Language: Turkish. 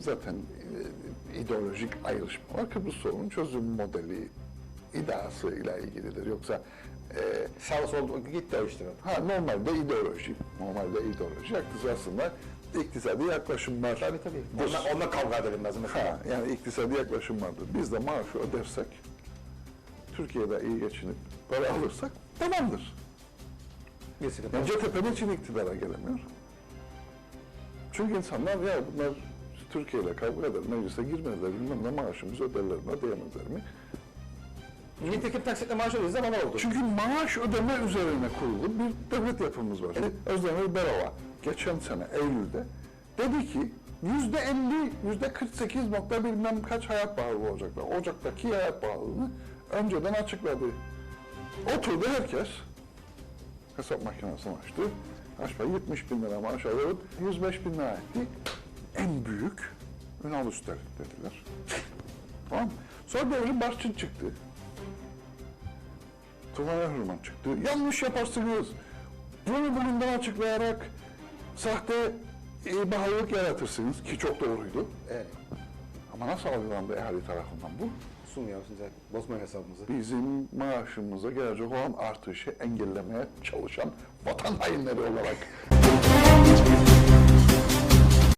zaten e, ideolojik ayrışma var. Kıbrıs sorunun çözüm modeli iddiası ile ilgilidir. Yoksa e, Sağ sol o işte. ha normalde ideoloji, normalde ideoloji haklısın aslında iktisadi yaklaşımlar. Tabii tabii. Onunla, onunla kavga edelim lazım mesela. Ha, yani iktisadi yaklaşım vardır. Biz de maaşı ödersek, Türkiye'de iyi geçinip para alırsak tamamdır. Sıkıntı Yani. CHP için iktidara gelemiyor? Çünkü insanlar ya bunlar Türkiye ile kavga eder, meclise girmezler, bilmem ne maaşımızı öderler mi, ödeyemezler mi? Nitekim taksitle maaş ödediği zaman oldu. Çünkü maaş ödeme üzerine kurulu bir devlet yapımız var. Evet. Özdemir Berova geçen sene Eylül'de dedi ki yüzde 50, yüzde 48 nokta bilmem kaç hayat pahalılığı olacaklar. Ocaktaki hayat pahalılığını önceden açıkladı. Oturdu herkes, hesap makinesini açtı. Aşağı 70 bin lira maaş alıp 105 bin lira etti. En büyük Ünal Üstel dediler. tamam mı? Sonra Devrim Barçın çıktı. Tufan Erhürman çıktı. Yanlış yaparsınız. Bunu bugünden açıklayarak sahte e, bahalık yaratırsınız ki çok doğruydu. Evet. Ama nasıl algılandı ehali tarafından bu? Sunmuyor size. Bozmayın hesabımızı. Bizim maaşımıza gelecek olan artışı engellemeye çalışan vatan hainleri olarak